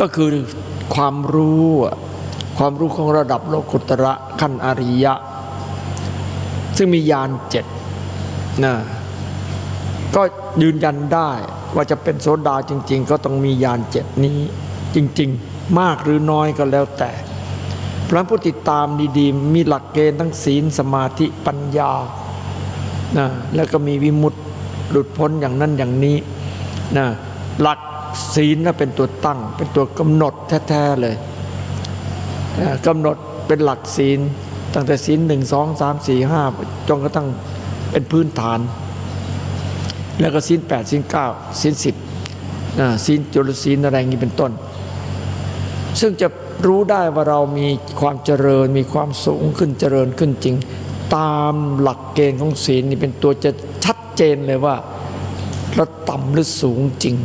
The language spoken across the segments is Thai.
ก็คือความรู้ความรู้ของระดับโลกุตระขั้นอริยะ ซึ่งมียานเจ็ดนะก็ยืนยันได้ว่าจะเป็นโสดาจริง ๆ ก็ต้องมียานเจ็ดนี้จริง ๆ มากหรือน้อยก็แล้วแต่พระผู้ติดตามดีๆ มีหลักเกณฑ์ทั้งศีลสมาธิปัญญานะแล้วก็มีวิมุตติหลุดพ้นอย่างนั้นอย่างนี้นะหลัก ศีลน่ะเป็นตัวตั้ง เป็นตัวกำหนดแท้ๆเลยนะกำหนดเป็นหลักศีล ตั้งแต่ศีลหนึ่งสองสามสี่ห้าจนกระทั่งเป็นพื้นฐาน แล้วก็ศีลแปดศีลเก้าศีลสิบศีลจุลศีลอะไรอย่างนี้เป็นต้น ซึ่งจะรู้ได้ว่าเรามีความเจริญมีความสูงขึ้นเจริญขึ้นจริง ตามหลักเกณฑ์ของศีลนี่เป็นตัวจะชัดเจนเลยว่าเราต่ำหรือสูงจริง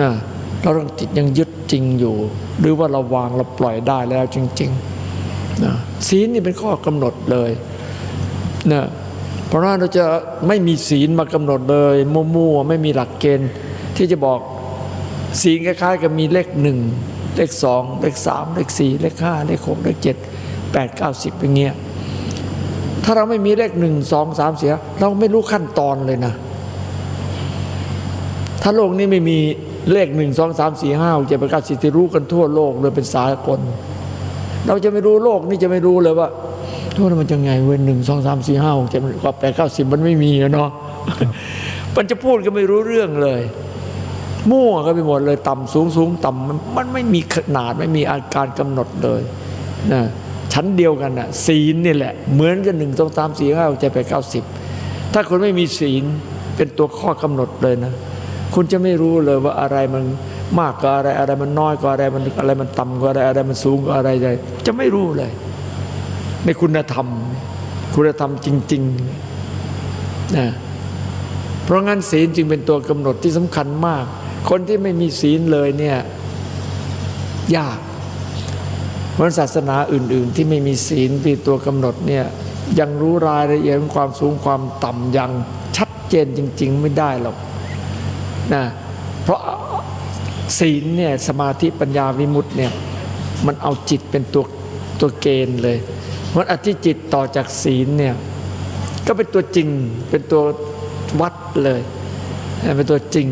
นะเราต้องติดยังยึดจริงอยู่ หรือว่าเราวางเราปล่อยได้แล้วจริงๆนะศีลนี่เป็นข้อกำหนดเลยนะเพราะว่าเราจะไม่มีศีลมากำหนดเลยมั่วๆไม่มีหลักเกณฑ์ที่จะบอกศีลคล้ายๆกับมีเลขหนึ่งเลขสองเลขสามเลขสี่เลขห้าเลขหกเลขเจ็ดแปดเก้าสิบอย่างเงี้ยถ้าเราไม่มีเลขหนึ่งสองสามเสีย เราไม่รู้ขั้นตอนเลยนะ ถ้าโลกนี้ไม่มี เลขหนึ่งสองสามสี่ห้าเจ็ดแปดเก้าสิบที่รู้กันทั่วโลกเลยเป็นสากล เราจะไม่รู้โลกนี่จะไม่รู้เลยว่าโทษมันจะไงเว้ยหนึ่งสองสามสี่ห้าเจ็ดแปดเก้าสิบมันไม่มีเนาะมันจะพูดก็ไม่รู้เรื่องเลย มั่วก็ไปหมดเลยต่ำสูงสูงต่ำมันมันไม่มีขนาดไม่มีอาการกำหนดเลยนะชั้นเดียวกันน่ะศีลนี่แหละ เหมือนกันหนึ่งสองสามสี่ห้าเจ็ดแปดเก้าสิบถ้าคุณไม่มีศีลเป็นตัวข้อกำหนดเลยนะ คุณจะไม่รู้เลยว่าอะไรมันมากกว่าอะไร อะไรมันน้อยกว่าอะไรมันอะไรมันต่ำกว่าอะไรอะไรมันสูงกว่าอะไรใดจะไม่รู้เลย ในคุณธรรม คุณธรรมจริงๆนะเพราะงั้นศีลจึงเป็นตัวกำหนดที่สำคัญมาก คนที่ไม่มีศีลเลยเนี่ยยากเพราะศาสนาอื่น ๆ ที่ไม่มีศีลเป็นตัวกำหนดเนี่ยยังรู้รายละเอียดของความสูงความต่ำอย่างชัดเจนจริง ๆ ไม่ได้หรอก นะเพราะศีลเนี่ยสมาธิปัญญาวิมุตติเนี่ยมันเอาจิตเป็นตัวตัวเกณฑ์เลย เพราะอธิจิตต่อจากศีลเนี่ยก็เป็นตัวจริงเป็นตัววัดเลยเป็นตัวจริง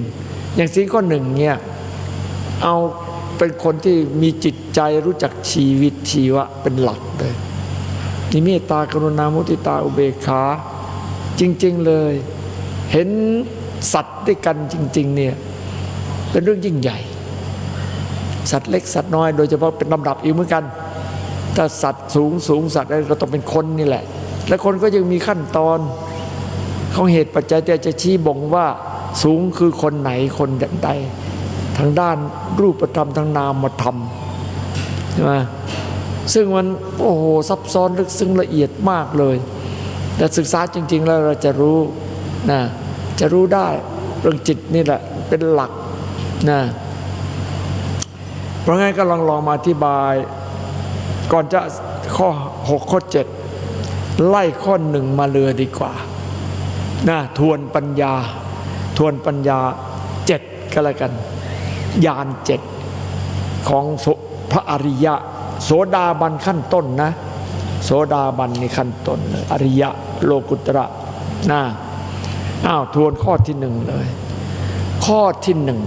อย่างสิ่งข้อหนึ่งเนี่ยเอาเป็นคนที่มีจิตใจรู้จักชีวิตชีวะเป็นหลักเลยมีเมตตากรุณามุติตาอุเบกขาจริง ๆเลย เห็น สัตว์ด้วยกันจริง ๆ เนี่ยเป็นเรื่องยิ่งใหญ่ สัตว์เล็กสัตว์น้อย โดยเฉพาะเป็นลำดับอีกเหมือนกัน ถ้าสัตว์สูงสูงสัตว์อะไรก็ต้องเป็นคนนี่แหละ และคนก็ยังมีขั้นตอนของเหตุปัจจัยที่จะชี้บ่งว่าสูงคือคนไหนคนใดทางด้านรูปธรรมทางนามธรรมใช่ไหมซึ่งมันโอ้โหซับซ้อนลึกซึ้งละเอียดมากเลย แต่ศึกษาจริง ๆ แล้วเราจะรู้นะ จะรู้ได้เรื่องจิตนี่แหละเป็นหลักนะเพราะงั้นก็ลองลองมาอธิบาย ก่อนจะข้อ 6 ข้อ 7 ไล่ข้อหนึ่งมาเรือดีกว่านะทวนปัญญา ทวนปัญญาเจ็ดก็แล้วกันยานเจ็ดของพระอริยะ โสดาบันขั้นต้นนะ โสดาบันในขั้นต้นอริยะโลกุตระนะ อ้าวทวนข้อที่หนึ่งเลย ข้อที่หนึ่ง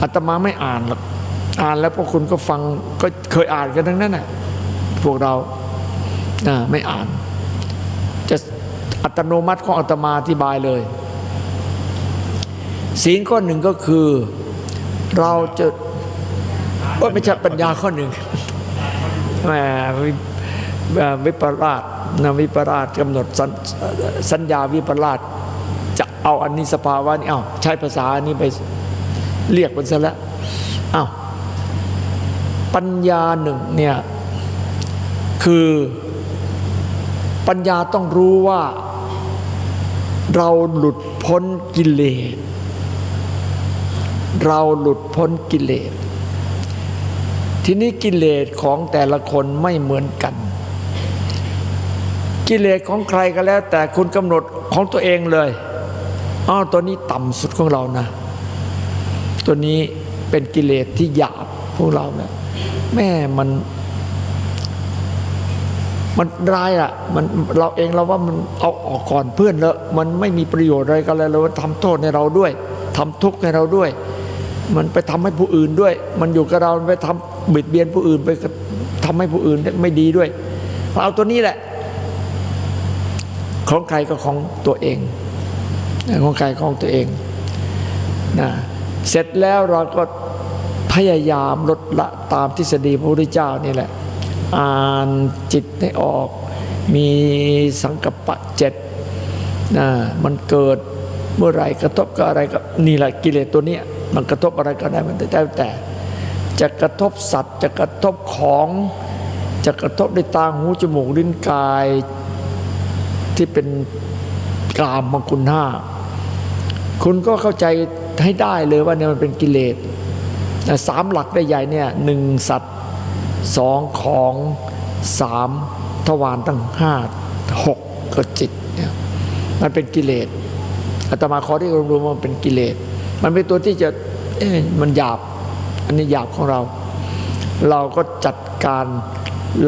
อาตมาไม่อ่านหรอกอ่านแล้วพวกคุณก็ฟังก็เคยอ่านกันทั้งนั้นน่ะพวกเราไม่อ่าน จะอัตโนมัติของอาตมาอธิบายเลยศีลข้อหนึ่งก็คือ เราจะโอ้ยไม่ใช่ปัญญาข้อหนึ่งแหมวิเอ่อวิปลาส นะวิปลาสกำหนดสัญสัญญาวิปลาสจะเอาอันนี้สภาวะนี้เอาใช้ภาษาอันนี้ไปเรียกมันซะแล้วอ้าปัญญาหนึ่งเนี่ยคือปัญญาต้องรู้ว่าเราหลุดพ้นกิเลส เราหลุดพ้นกิเลส ทีนี้กิเลสของแต่ละคนไม่เหมือนกัน กิเลสของใครก็แล้ว แต่คุณกำหนดของตัวเองเลยอ้าวตัวนี้ต่ำสุดของเรานะ ตัวนี้เป็นกิเลสที่หยาบพวกเราเนี่ยแม่มันมันร้ายอะมันเราเองเราว่ามันเอาออกก่อนเพื่อนแล้วมันไม่มีประโยชน์อะไรกันเลยเราทำโทษในเราด้วยทำทุกข์ให้เราด้วย มันไปทำให้ผู้อื่นด้วย มันอยู่กับเราไปทำบิดเบียนผู้อื่นไปทำให้ผู้อื่นไม่ดีด้วยเอาตัวนี้แหละ ของใครก็ของตัวเองของใครของตัวเองนะเสร็จแล้วเราก็พยายามลดละตามทฤษฎีพระพุทธเจ้านี่แหละ อ่านจิตให้ออก มีสังกัปปะเจ็ดนะมันเกิดเมื่อไรกระทบกับอะไรก็นี่แหละกิเลสตัวเนี้ยมันกระทบอะไรก็ได้มันแต่แต่ จะกระทบสัตว์จะกระทบของ จะกระทบด้วยตาหูจมูกลิ้นกาย ที่เป็นกามมคุณห้าคุณก็เข้าใจให้ได้เลยว่าเนี่ยมันเป็นกิเลสสามหลักได้ใหญ่เนี่ยหนึ่งสัตว์สองของสามทวารตั้งห้าหกก็จิตเนี่ยมันเป็นกิเลสอาตมาขอที่รวมๆมันเป็นกิเลสมันเป็นตัวที่จะเอ๊ะมันหยาบ อันนี้หยาบของเรา เราก็จัดการ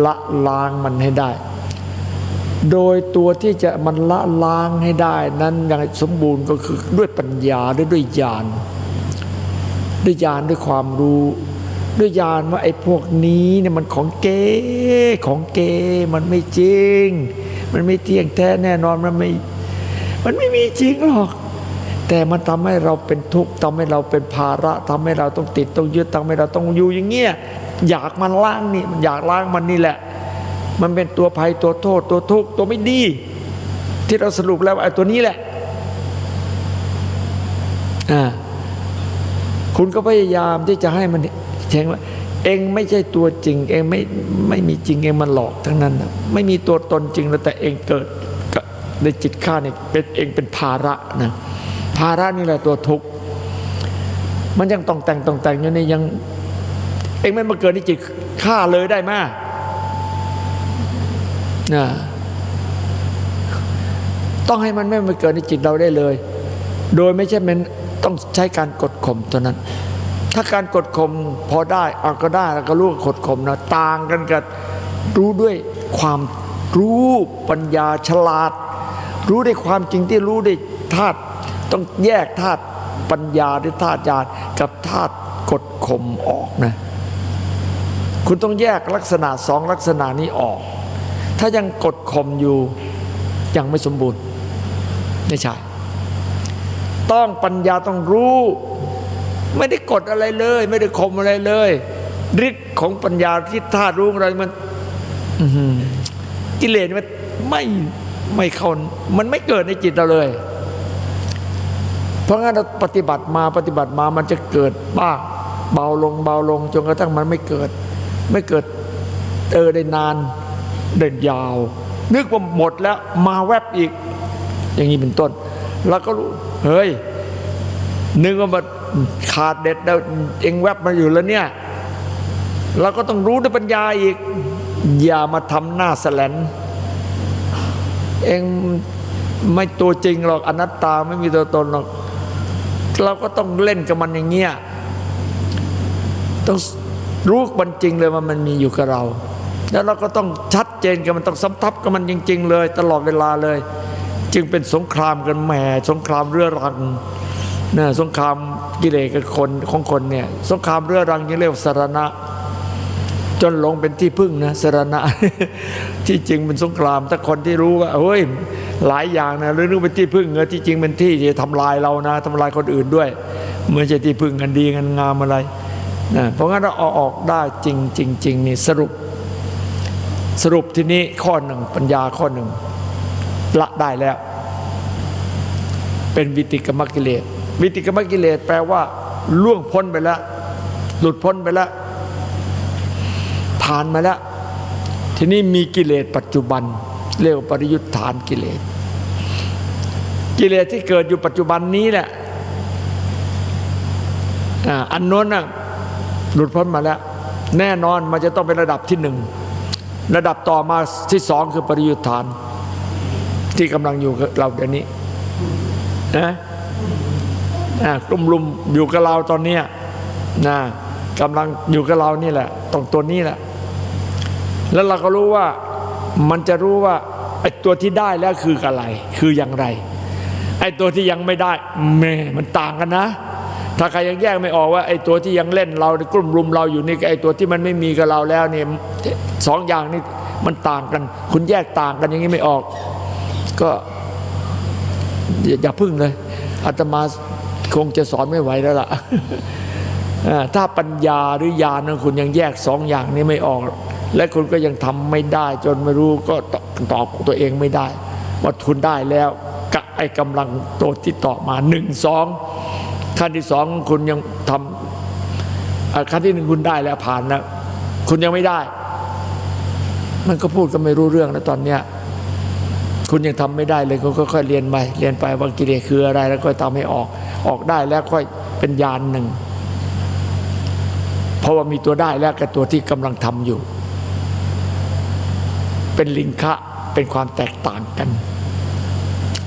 ละล้างมันให้ได้ โดยตัวที่จะมันละล้างให้ได้นั้นอย่างสมบูรณ์ก็คือด้วยปัญญาด้วยด้วยญาณด้วยญาณด้วยความรู้ ด้วยญาณว่าไอ้พวกนี้เนี่ยมันของเก๊ของเก๊มันไม่จริง มันไม่เที่ยงแท้แน่นอนมันไม่มันไม่มีจริงหรอก แต่มันทำให้เราเป็นทุกข์ทำให้เราเป็นภาระทำให้เราต้องติดต้องยึดทำให้เราต้องอยู่อย่างเงี้ยอยากมันล้างนี่มันอยากล้างมันนี่แหละ มันเป็นตัวภัยตัวโทษ ตัวทุกข์ตัวไม่ดี ที่เราสรุปแล้วไอ้ตัวนี้แหละอ่าคุณก็พยายามที่จะให้มันแจ้งว่าเองไม่ใช่ตัวจริง เองไม่ไม่มีจริงเองมันหลอกทั้งนั้นนะไม่มีตัวตนจริงแล้วแต่เองเกิดในจิตข้าเนี่ยเป็นเองเป็นภาระนะภาระนี่แหละตัวทุกข์มันยังต้องแต่งต้องแต่งอยู่นี่ยัง เองไม่มาเกิดในจิตข้าเลยได้ไหม นะต้องให้มันไม่มาเกิดในจิตเราได้เลย โดยไม่ใช่มันต้องใช้การกดข่มเท่านั้น ถ้าการกดข่มพอได้เอาก็ได้แล้วก็รู้กดข่มนะ ต่างกันกับรู้ด้วยความรู้ปัญญาฉลาด รู้ได้ความจริงที่รู้ได้ธาตุต้องแยกธาตุปัญญาหรือธาตุญาณกับธาตุกดข่มออกนะ คุณต้องแยกลักษณะสองลักษณะนี้ออก ถ้ายังกดข่มอยู่ยังไม่สมบูรณ์ไม่ใช่ต้องปัญญาต้องรู้ ไม่ได้กดอะไรเลย ไม่ได้ข่มอะไรเลยฤทธิ์ของปัญญาที่ธารู้อะไรมันกิเลสมันไม่ไม่เข้ามันไม่เกิดในจิตเราเลย เพราะงั้นเราปฏิบัติมาปฏิบัติมามันจะเกิดบ้างเบาลงเบาลงจนกระทั่งมันไม่เกิด ไม่เกิดเออได้นาน เดินยาว นึกว่าหมดแล้วมาแวบอีก อย่างนี้เป็นต้น แล้วก็รู้เฮ้ยนึกว่ามันขาดเด็ดแล้วเองแวบมาอยู่แล้วเนี่ยเราก็ต้องรู้ด้วยปัญญาอีก อย่ามาทำหน้าแสลนเองไม่ตัวจริงหรอกอนัตตาไม่มีตัวตนหรอกเราก็ต้องเล่นกับมันอย่างเงี้ยต้องรู้มันจริงเลยว่ามันมีอยู่กับเรา แล้วเราก็ต้องชัดเจนกับมันต้องสัมทับกับมันจริง ๆ เลย ตลอดเวลาเลย จึงเป็นสงครามกันแหมสงครามเรื้อรังนะสงครามกิเลสกับคนของคนเนี่ยสงครามเรื้อรังยังเรียกว่าสารณะ จนหลงเป็นที่พึ่งนะสารณะ ที่จริงเป็นสงครามถ้าคนที่รู้ว่าเฮ้ยหลายอย่างนะหรือนึกเป็นที่พึ่งเออที่จริงเป็นที่ที่จะทำลายเรานะทำลายคนอื่นด้วยไม่ใช่ที่พึ่งกันดีกันงามอะไรนะเพราะงั้นเราอาออกได้จริงจริงจริงนี่สรุป สรุปทีนี้ข้อหนึ่งปัญญาข้อหนึ่งละได้แล้ว เป็นวิติกรรมกิเลสวิติกรรมกิเลสแปลว่า ล่วงพ้นไปแล้ว หลุดพ้นไปแล้วผ่านมาแล้ว ทีนี้มีกิเลสปัจจุบัน เรียกว่าปริยุทธานกิเลส กิเลสที่เกิดอยู่ปัจจุบันนี้แหละอันโน้นน่ะหลุดพ้นมาแล้ว แน่นอนมันจะต้องเป็นระดับที่หนึ่ง ระดับต่อมาที่สองคือปริยุทธาน ที่กำลังอยู่กับเราเดี๋ยวนี้นะกลุ่มลุมอยู่กับเราตอนเนี้ยนะกำลังอยู่กับเรานี่แหละตรงตัวนี้แหละ แล้วเราก็รู้ว่ามันจะรู้ว่าไอ้ตัวที่ได้แล้วคืออะไร คืออย่างไรไอ้ตัวที่ยังไม่ได้แม่มันต่างกันนะ ถ้าใครยังแยกไม่ออกว่าไอ้ตัวที่ยังเล่นเรากลุ่มรุมเราอยู่นี่กับไอ้ตัวที่มันไม่มีกับเราแล้วเนี่ยสองอย่างนี้มันต่างกัน คุณแยกต่างกันอย่างนี้ไม่ออก ก็อย่าพึ่งเลยอาตมาคงจะสอนไม่ไหวแล้วล่ะถ้าปัญญาหรือญาณนะคุณยังแยกสองอย่างนี้ไม่ออก และคุณก็ยังทำไม่ได้ จนไม่รู้ก็ตอบตัวเองไม่ได้ ว่าคุณได้แล้วกับไอ้กำลังตัวที่ต่อมาหนึ่งสอง ขั้นที่สองคุณยังทำอ่าขั้นที่หนึ่งคุณได้แล้วผ่านแล้วคุณยังไม่ได้ มันก็พูดก็ไม่รู้เรื่องแล้วตอนเนี้ยคุณยังทำไม่ได้เลยก็ค่อยๆเรียนไปเรียนไปว่ากิเลสคืออะไร แล้วก็ทำให้ออกออกได้แล้วค่อยเป็นญาณหนึ่ง เพราะว่ามีตัวได้แล้วกับตัวที่กำลังทำอยู่ เป็นลิงคะเป็นความแตกต่างกัน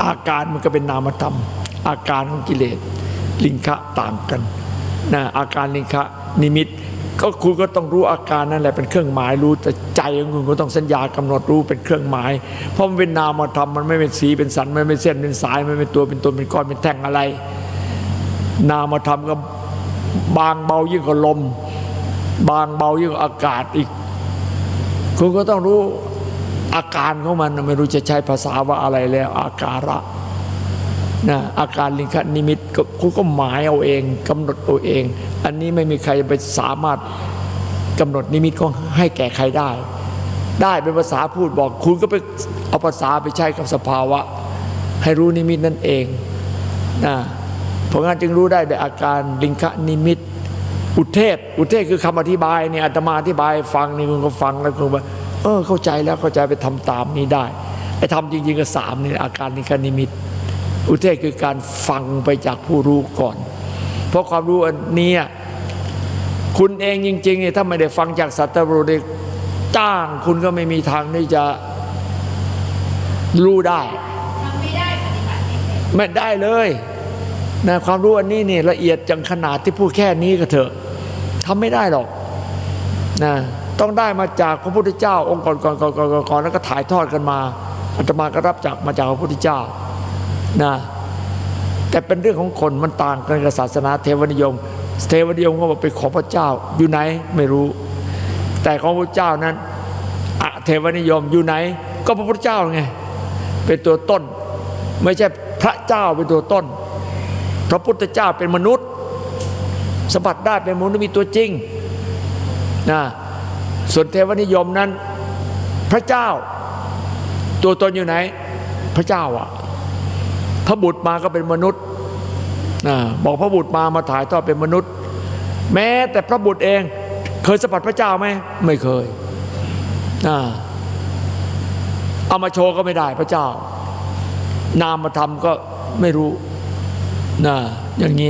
อาการมันก็เป็นนามธรรม อาการของกิเลส ลิงคะต่างกันนะอาการลิงคะนิมิต ก็คุณก็ต้องรู้อาการนั่นแหละเป็นเครื่องหมายรู้แต่ใจของคุณก็ต้องสัญญากำหนดรู้เป็นเครื่องหมาย เพราะมันเป็นนามธรรมมันไม่เป็นสีเป็นสันมันไม่เป็นเส้นเป็นสายมันไม่เป็นตัวเป็นตนเป็นก้อนเป็นแท่งอะไร นามธรรมก็บางเบายิ่งกว่าลม บางเบายิ่งกว่าอากาศอีก คุณก็ต้องรู้อาการของมันไม่รู้จะใช้ภาษาว่าอะไรแล้วอาการะ นะอาการลิงคนิมิตคุณก็หมายเอาเองกำหนดเอาเอง อันนี้ไม่มีใครไปสามารถกำหนดนิมิตของให้แก่ใครได้ ได้เป็นภาษาพูดบอก คุณก็ไปเอาภาษาไปใช้กับสภาวะ ให้รู้นิมิตนั่นเองนะเพราะงั้นจึงรู้ได้ในอาการลิงคนิมิต อุเทศ อุเทศคือคำอธิบายเนี่ยอาตมาอธิบายฟังนี่คุณก็ฟังแล้วคุณว่าเออเข้าใจแล้วเข้าใจไปทำตามนี้ได้ไอ้ทำจริงๆก็สามนี่อาการนิงคนิมิต อุเทศคือการฟังไปจากผู้รู้ก่อน เพราะความรู้อันเนี้ยคุณเองจริงๆเนี่ยถ้าไม่ได้ฟังจากสัตว์รู้ได้จ้างคุณก็ไม่มีทางที่จะรู้ได้ทำไม่ได้ปฏิบัติไม่เป็นไม่ได้เลยนะความรู้อันนี้เนี่ยละเอียดจังขนาดที่พูดแค่นี้ก็เถอะทำไม่ได้หรอกนะต้องได้มาจากพระพุทธเจ้า องค์ก่อนก่อนก่อนก่อนก่อนก่อนแล้วก็ถ่ายทอดกันมาอาตมาก็รับจากมาจากพระพุทธเจ้า นะแต่เป็นเรื่องของคนมันต่างกันกับศาสนาเทวนิยม เทวนิยมก็บอกเป็นขอพระเจ้า อยู่ไหนไม่รู้ แต่ของพระเจ้านั้นอะเทวนิยมอยู่ไหน ก็พระพุทธเจ้าไงเป็นตัวต้น ไม่ใช่พระเจ้าเป็นตัวต้น พระพุทธเจ้าเป็นมนุษย์สมผัสได้เป็นมนุษย์มีตัวจริงนะส่วนเทวนิยมนั้น พระเจ้า ตัวตนอยู่ไหน พระเจ้าอะ ระบุตรมาก็เป็นมนุษย์นะบอกพระบุตรมามาถ่ายทอดเป็นมนุษย์ แม้แต่พระบุตรเองเคยสัมผัสพระเจ้าไหมไม่เคยนะเอามาโชว์ก็ไม่ได้พระเจ้า นามธรรมก็ไม่รู้นะอย่างเงี้ย